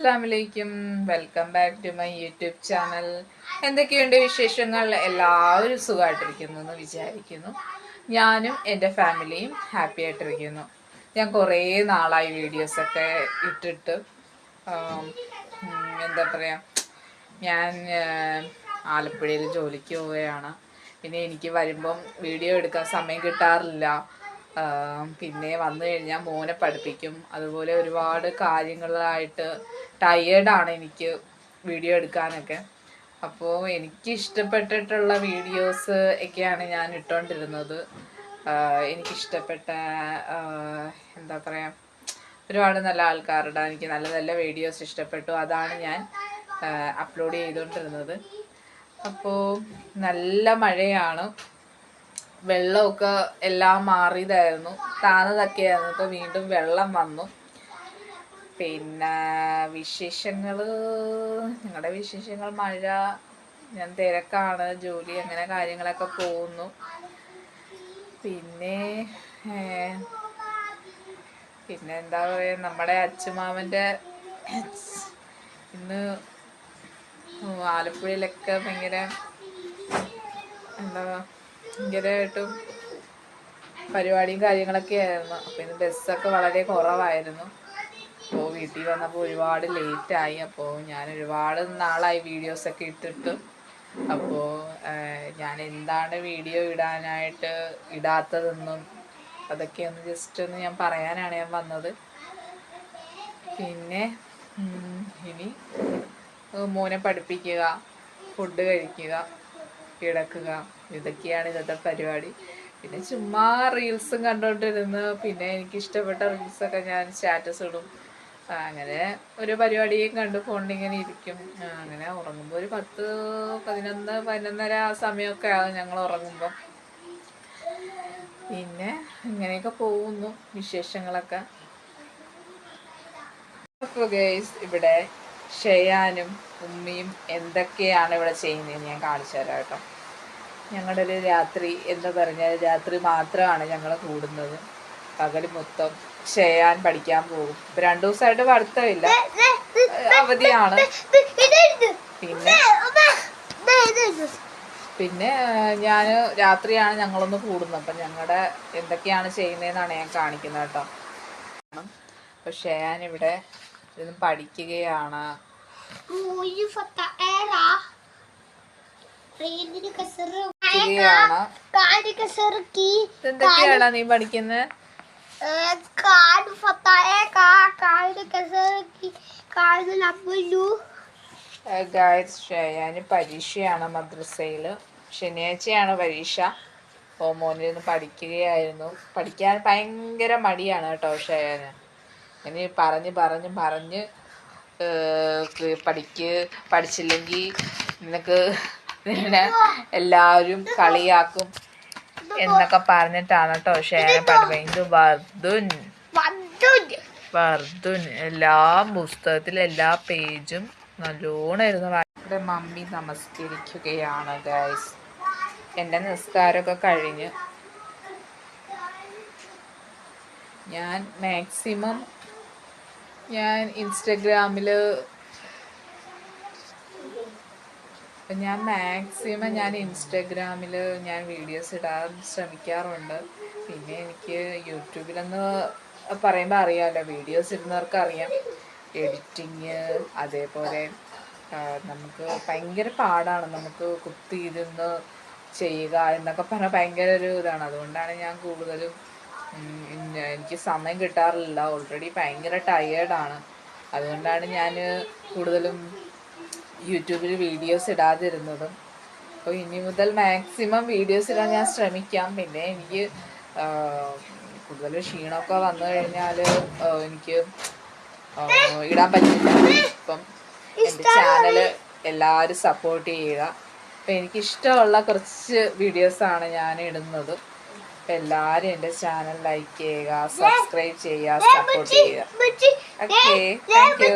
അസ്സാമലൈക്കും welcome back to my YouTube channel എന്തൊക്കെയുണ്ട് വിശേഷങ്ങൾ? എല്ലാവരും സുഖമായിട്ടിരിക്കുന്നു എന്ന് വിചാരിക്കുന്നു. ഞാനും എന്റെ ഫാമിലിയും ഹാപ്പി ആയിട്ടിരിക്കുന്നു. ഞാൻ കുറേ നാളായി വീഡിയോസൊക്കെ ഇട്ടിട്ട് എന്താ പറയുക ഞാൻ ആലപ്പുഴയിൽ ജോലിക്ക് പോവുകയാണ്. പിന്നെ എനിക്ക് വരുമ്പം വീഡിയോ എടുക്കാൻ സമയം കിട്ടാറില്ല. പിന്നെ വന്നു കഴിഞ്ഞാൽ മോനെ പഠിപ്പിക്കും. അതുപോലെ ഒരുപാട് കാര്യങ്ങളായിട്ട് ടയേർഡാണ് എനിക്ക് വീഡിയോ എടുക്കാനൊക്കെ. അപ്പോൾ എനിക്ക് ഇഷ്ടപ്പെട്ടിട്ടുള്ള വീഡിയോസ് ഒക്കെയാണ് ഞാൻ ഇട്ടുകൊണ്ടിരുന്നത് എനിക്കിഷ്ടപ്പെട്ട എന്താ പറയുക ഒരുപാട് നല്ല ആൾക്കാരുടെ എനിക്ക് നല്ല നല്ല വീഡിയോസ് ഇഷ്ടപ്പെട്ടു. അതാണ് ഞാൻ അപ്ലോഡ് ചെയ്തുകൊണ്ടിരുന്നത് അപ്പോൾ നല്ല മഴയാണ്. വെള്ളമൊക്കെ എല്ലാം മാറിയതായിരുന്നു. താന്നതൊക്കെയായിരുന്നു ഇപ്പോൾ വീണ്ടും വെള്ളം വന്നു. പിന്നെ വിശേഷങ്ങൾ ഞങ്ങളുടെ വിശേഷങ്ങൾ മഴ ഞാൻ തിരക്കാണ് ജോലി അങ്ങനെ കാര്യങ്ങളൊക്കെ പോകുന്നു. പിന്നെ പിന്നെ എന്താ പറയുക നമ്മുടെ അച്ചുമാമന്റെ ഇന്ന് ആലപ്പുഴയിലൊക്കെ ഭയങ്കര എന്താ ഭയങ്കരമായിട്ടും പരിപാടിയും കാര്യങ്ങളൊക്കെ ആയിരുന്നു. അപ്പോൾ ഇന്ന് ബസ്സൊക്കെ വളരെ കുറവായിരുന്നു. അപ്പോൾ വീട്ടിൽ വന്നപ്പോൾ ഒരുപാട് ലേറ്റായി അപ്പോൾ ഞാൻ ഒരുപാട് നാളായി വീഡിയോസൊക്കെ ഇട്ടിട്ട്. അപ്പോൾ ഞാൻ എന്താണ് വീഡിയോ ഇടാനായിട്ട് ഇടാത്തതെന്നും അതൊക്കെ ഒന്ന് ജസ്റ്റ് ഒന്ന് ഞാൻ പറയാനാണ് ഞാൻ വന്നത്. പിന്നെ ഇനി മോനെ പഠിപ്പിക്കുക ഫുഡ് കഴിക്കുക. കിടക്കുക. ഇതൊക്കെയാണ് ഇന്നത്തെ പരിപാടി. പിന്നെ ചുമ്മാ റീൽസും കണ്ടോണ്ടിരുന്ന് പിന്നെ എനിക്ക് ഇഷ്ടപ്പെട്ട റീൽസൊക്കെ ഞാൻ സ്റ്റാറ്റസ് ഇടും. അങ്ങനെ ഒരു പരിപാടിയും കണ്ട് ഫോണിങ്ങനെ ഇരിക്കും. അങ്ങനെ ഉറങ്ങുമ്പോൾ ഒരു പത്ത് പതിനൊന്ന് പതിനൊന്നര ആ സമയമൊക്കെ ആകും ഞങ്ങൾ ഉറങ്ങുമ്പോൾ പിന്നെ ഇങ്ങനെയൊക്കെ പോകുന്നു വിശേഷങ്ങളൊക്കെ. ഇവിടെ ഷെയാനും ഉമ്മിയും എന്തൊക്കെയാണ് ഇവിടെ ചെയ്യുന്നത് ഞാൻ കാണിച്ചു തരാം കേട്ടോ. ഞങ്ങളുടെ ഒരു രാത്രി എന്ന് പറഞ്ഞാൽ രാത്രി മാത്രമാണ് ഞങ്ങൾ കൂടുന്നത്. പകൽ മൊത്തം ചെയ്യാൻ പഠിക്കാൻ പോകും. ഇപ്പൊ രണ്ടു ദിവസമായിട്ട് പഠിത്തമില്ല. അവധിയാണ്. പിന്നെ? പിന്നെ ഞാൻ രാത്രിയാണ് ഞങ്ങളൊന്ന് കൂടുന്നത്. അപ്പം ഞങ്ങളുടെ എന്തൊക്കെയാണ് ചെയ്യുന്നതെന്നാണ് ഞാൻ കാണിക്കുന്നത് കേട്ടോ. അപ്പം ഷെയാൻ ഇവിടെ ഇതൊന്നും പഠിക്കുകയാണ്. എന്തൊക്കെയാണ് നീ പഠിക്കുന്നത് Kaan ഫത്തായ ki. Kaani na bulu. Guys ഷെയാന് പരീക്ഷയാണ് മദ്രസയിൽ ശനിയാഴ്ചയാണ് പരീക്ഷ. അപ്പോൾ മോനിരുന്ന് പഠിക്കുകയായിരുന്നു. പഠിക്കാൻ ഭയങ്കര മടിയാണ് കേട്ടോ ഷയാന് ഇനി പറഞ്ഞ് പറഞ്ഞ് പറഞ്ഞ് പഠിക്ക് പഠിച്ചില്ലെങ്കിൽ നിനക്ക് നിന്നെ എല്ലാവരും കളിയാക്കും എന്നൊക്കെ പറഞ്ഞിട്ടാണ് കേട്ടോ ഷേന പഠിപ്പിക്കുന്നത് ഇത് വർദ്ധുൻ വർദ്ധുൻ എല്ലാ പുസ്തകത്തിലെ എല്ലാ പേജും നല്ലോണം ഇരുന്ന് ഇവിടെ മമ്മി നമസ്കരിക്കുകയാണ് ഗൈസ് എന്റെ നിസ്കാരമൊക്കെ കഴിഞ്ഞ് ഞാൻ മാക്സിമം ഞാൻ ഇൻസ്റ്റഗ്രാമിൽ ഞാൻ മാക്സിമം ഞാൻ ഇൻസ്റ്റഗ്രാമിൽ ഞാൻ വീഡിയോസ് ഇടാൻ ശ്രമിക്കാറുണ്ട്. പിന്നെ എനിക്ക് യൂട്യൂബിലെന്ന് പറയുമ്പോൾ അറിയാമല്ലോ വീഡിയോസ് ഇടുന്നവർക്ക് അറിയാം. എഡിറ്റിങ് അതേപോലെ നമുക്ക് ഭയങ്കര പാടാണ്. നമുക്ക് കുത്തി കുത്തിയിരുന്ന് ചെയ്യുക എന്നൊക്കെ പറഞ്ഞാൽ ഭയങ്കര ഒരു ഇതാണ്. അതുകൊണ്ടാണ് ഞാൻ കൂടുതലും എനിക്ക് സമയം കിട്ടാറില്ല ഓൾറെഡി ഭയങ്കര ടയേർഡാണ് അതുകൊണ്ടാണ് ഞാൻ കൂടുതലും യൂട്യൂബിൽ വീഡിയോസ് ഇടാതിരുന്നതും. അപ്പോൾ ഇനി മുതൽ മാക്സിമം വീഡിയോസ് ഇടാൻ ഞാൻ ശ്രമിക്കാം. പിന്നെ എനിക്ക് കൂടുതലും ക്ഷീണമൊക്കെ വന്നു കഴിഞ്ഞാൽ എനിക്ക് ഇടാൻ പറ്റില്ല. ഇപ്പം എന്റെ ചാനൽ എല്ലാവരും സപ്പോർട്ട് ചെയ്യുക. അപ്പം എനിക്കിഷ്ടമുള്ള കുറച്ച് വീഡിയോസാണ് ഞാൻ ഇടുന്നത് അപ്പം എല്ലാവരും എന്റെ ചാനൽ ലൈക്ക് ചെയ്യുക സബ്സ്ക്രൈബ് ചെയ്യുക സപ്പോർട്ട് ചെയ്യുക. Okay thank you